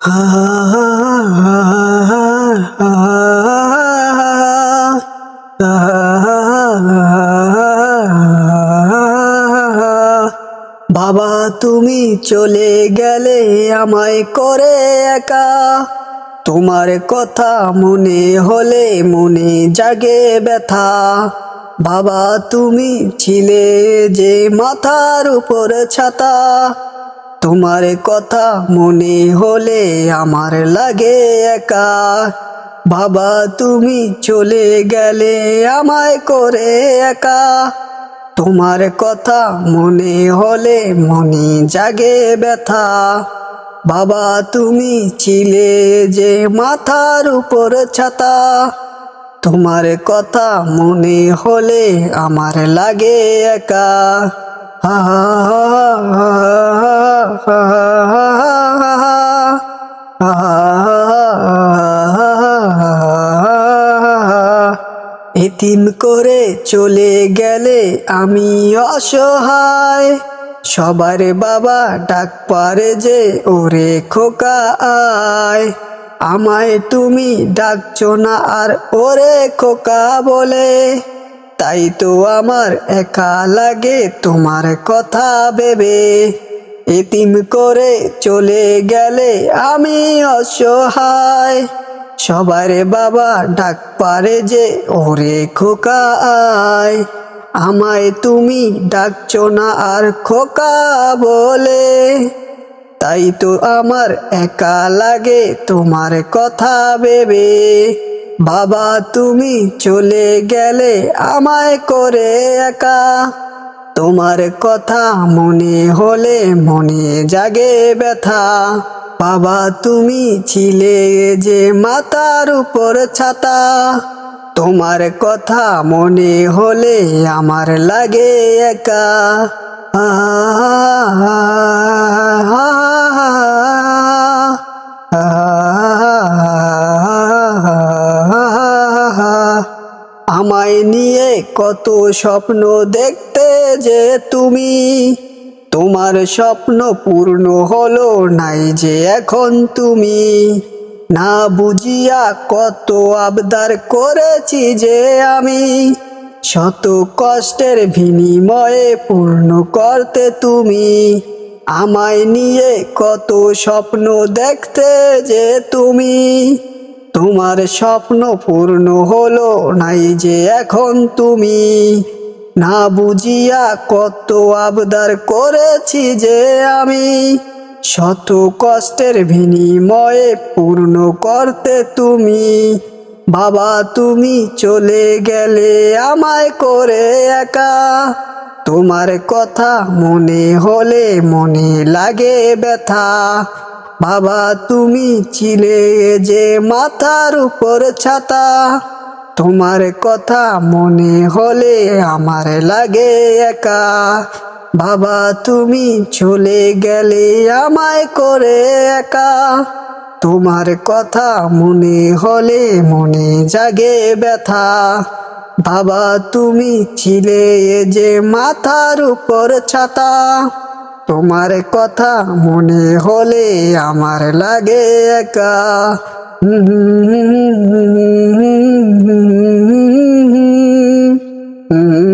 বাবা, তুমি চলে গেলে আমায় করে একা। তোমার কথা মনে হলে মনে জাগে ব্যথা। বাবা, তুমি ছিলে যে মাথার উপর ছাতা। তোমার কথা মনে হলে আমার লাগে একা। বাবা, তুমি চলে গেলে আমায় করে একা। তোমার কথা মনে হলে মনে জাগে ব্যথা। বাবা, তুমি ছিলে যে মাথার উপর ছাতা। তোমার কথা মনে হলে আমার লাগে একা। হা হা হা এতিম করে চলে গেলে আমি অসহায়। সবার বাবা ডাক পারে যে, ওরে খোকা আয়। আমায় তুমি ডাকছো না আর ওরে খোকা বলে। তাই তো আমার একা লাগে তোমার কথা ভেবে। এতিম করে চলে গেলে আমি অসহায়। সবার বাবা ডাক পারে যে, ওরে খোকা আয় আমায় তুমি ডাকছো না আর খোকা বলে? তাই তো আমার একা লাগে তোমার কথা ভেবে। বাবা, তুমি চলে গেলে আমায় করে একা। তোমার কথা মনে হলে মনে জাগে ব্যথা বাবা তুমি ছিলে যে মাতার উপর ছাতা তোমার কথা মনে হলে আমার লাগে একা আমায় নিয়ে কত স্বপ্ন দেখতে যে তুমি। তোমার স্বপ্ন পূর্ণ হলো নাই যে এখন তুমি। না বুঝিয়া কত আবদার করেছি যে আমি। শত কষ্টের বিনিময়ে পূর্ণ করতে তুমি। আমায় নিয়ে কত স্বপ্ন দেখতে যে তুমি। তোমার স্বপ্ন পূর্ণ হলো নাই যে এখন তুমি। না বুঝিয়া কত আবদার করেছি যে আমি। শত কষ্টের বিনিময়ে পূর্ণ করতে তুমি। বাবা, তুমি চলে গেলে আমায় করে একা। তোমার কথা মনে হলে মনে লাগে ব্যথা। বাবা, তুমি ছিলে যে মাথার উপর ছাতা। তোমার কথা মনে হলে আমার লাগে একা। বাবা, তুমি চলে গেলে আমায় করে একা। তোমার কথা মনে হলে মনে জাগে ব্যথা। বাবা, তুমি ছিলে যে মাথার উপর ছাতা। তোমার কথা মনে হলে আমার লাগে একা Mm-hmm.